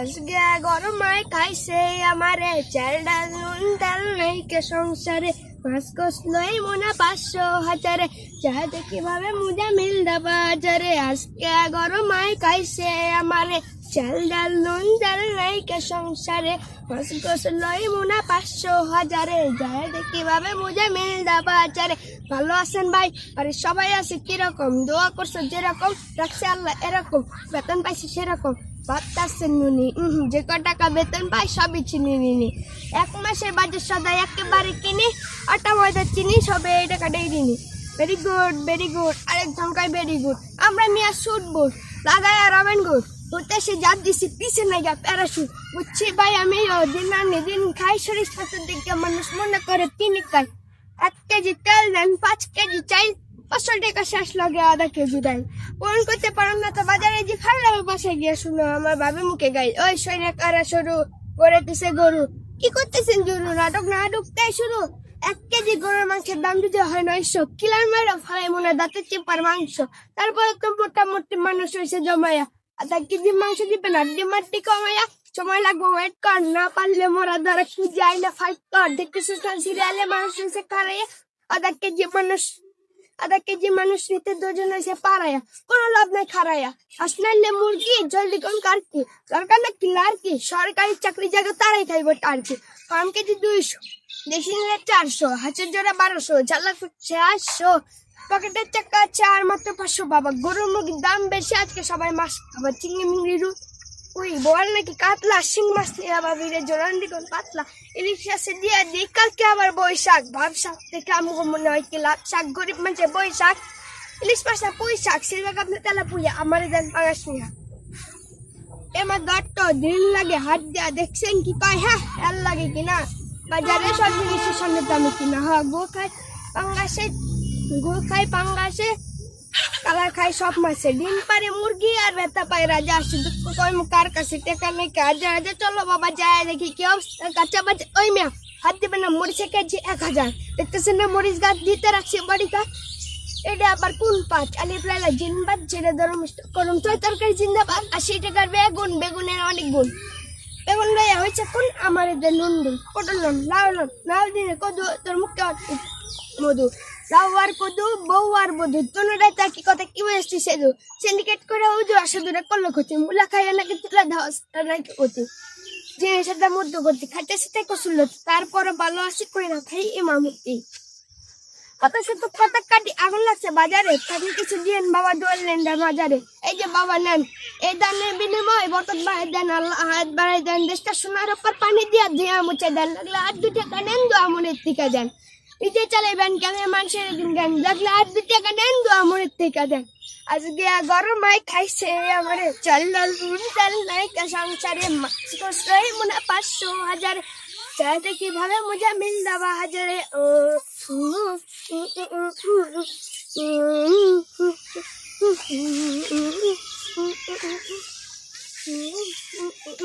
আজকে গরমায় খাইছে আমারে চালডা নুন ডাল নাই কে সংসারে। মাছ কষলই মোনা পাঁচশো হাজারে। চাহাতে কীভাবে মুজা মিলদা বাজারে। আজকে গরমায় খাইছে আমারে চাল ডাল, নুন ডাল নাই কে সংসারে মাছ কষলই মোনা পাঁচশো হাজারে। চাহাতে কীভাবে মুজা মিলদা বাজারে। ভালো আছেন ভাই? আরে সবাই আছে কীরকম? দোয়া করছ যেরকম, রাখছে আল্লাহ এরকম, বেতন পাইছে সেরকম। বাতাসের নুনি যে ক টাকা বেতন পাই সবই চিনি নিনি। এক মাসের বাজার সদাই একেবারে কিনি, আটা, ময়দা চিনি, সবে এই টাকাটাই দিনি ভেরি গুড ভেরি গুড আরেক ধমকাই ভেরি গুড আমরা মিয়া শুট বুট লাগাই আর রবেন গুড হতে সে জাত দিছি, পিছে নাই গা প্যারাশুট বুঝছি? ভাই, আমি দিন আনি দিন খাই শরীর স্বাস্থ্যের দিকে মানুষ মনে করে তিনি খাই। এক কেজি তেল দেন, পাঁচ কেজি চাই পাঁচশো টাকা শেষ লাগে আধা কেজি দেন। পূরণ করতে পারেন না তো বাজারে যে খাল্লা পাশে গিয়ে শুনো, আমার বাবি মুখে গাই। ওই সৈন্য কারা শুরু করে দিছে গরু। কি করতেছেন গরু? নাটক নাটক, তাই শুরু। এক কেজি গরুর মাংসের দাম যদি হয় নয়শো, কিলার মেরা ফালাই মনে দাঁতের চেপার মাংস। তারপরে তো মোটামুটি মানুষ হয়েছে জমায়া। আধা কেজি মাংস দিবেন? আর ডিমারটি কমায়া সময় লাগবে ওয়েট কর। না পারলে মরা দ্বারা খুঁজে আইলে ফাইট কর। দেখতেছিস সিরিয়ালে মানুষ হয়েছে কারাইয়া আধা কেজি মানুষ, আধা কেজি মানুষ নিতে দুজন এসে পারায়া কোনো লাভ নাই খারায়া আসলে মুরগি, জলদি কোন কার কি? দরকার না কিলার কি? সরকারি চাকরি জায়গা তারাই খাইব টার কি? পাম কেজি দুইশো, দেশি নিলে চারশো হাঁচের জোড়া বারোশো জ্বালা আটশো পকেটের চাকা আছে আর মাত্র পাঁচশো বাবা। গরুর মুরগির দাম বেশি, আজকে সবাই মাছ খাবার চিংড়ি মিংড়ি রু ওই বল নাকি কাতলা, শিং মাছ নিয়ে আবার বিরে জোরান দিকন পাতলা। ইলিশ আছে দিয়ে দিই কালকে আবার বৈশাখ ভাব শাক থেকে মনে হয় কি লাভ শাক গরিব মানুষের বৈশাখ। ইলিশ মাছ না পুঁই শাক সিলভাগ আপনি তেলা পুইয়া আমার দেন পাগাস নিয়া। এবার দট্ট দিন লাগে হাত দেয়া, দেখছেন কি কয় হ্যাঁ এর লাগে কিনা। বাজারে সব জিনিসের সামনে দামে কিনা হ্যাঁ গো খায়। পাঙ্গাসে গো খাই, পাঙ্গাসে, কালার খাই, সব মাসে ডিম পারে মুরগি আর বেতা পায় রাজা দুঃখ কয় কার কাছে টেকা নেই রাজা চলো বাবা, যায় দেখি কি অবস্থা। কাঁচা বাজে, ওই মিয়া, হাত দিবে না, মরিচে কেজি এক হাজার। দেখতেছেন না, মরিচ গাছ দিতে রাখছে বাড়ি গাছ এটা আবার কোন পাঁচ আলিফ লাইলা, জিনবাদ ছেড়ে ধরো করুন ছয় তরকারি, জিন্দাবাদ। আশি টাকার বেগুন? বেগুনের অনেক গুণ। বেগুন লইয়া হয়েছে কোন? আমার এদের নুন পটল নুন, লাউ নুন, লাউ দিনে কদু, তোর মুখে মধু। আর কদু বউ আর বধু কথা কি সেদু? সিন্ডিকেট করে মুলা খাইয়া নাকি নাকি অতি জিনিসের দাম মধ্যবর্তী খাইতে সেটাই তারপরে ভালো আসি কই না খাই ইমামতি কত শত পাতা কাটি আগুন লাগছে বাজারে, তাকে কিছু দিয়েন বাবা দোয়ালেন বাজারে। এই যে বাবা নেন, এই দানের বিনিময়, বরকত বাড়াই দেন, আল্লাহ হাত বাড়াই দেন, দেশটা সোনার উপর পানি দিয়া দিয়া মুছে দেন, লাগলে আর দু টাকা নেন দু আমনের থেকে দেন। ইতে চালাইবেন কেমন মানুষের গান দেখলে আর দিতে দেন দু আমার থেকে দেন আজকে গরম আই খাইছে আমার চাল ডাল ফুল চাল নাই সংসারে মাছ কষ্টই পাঁচশো হাজার চাইতে কীভাবে মজা মিল দেওয়া হাজারে ও Mm-hmm.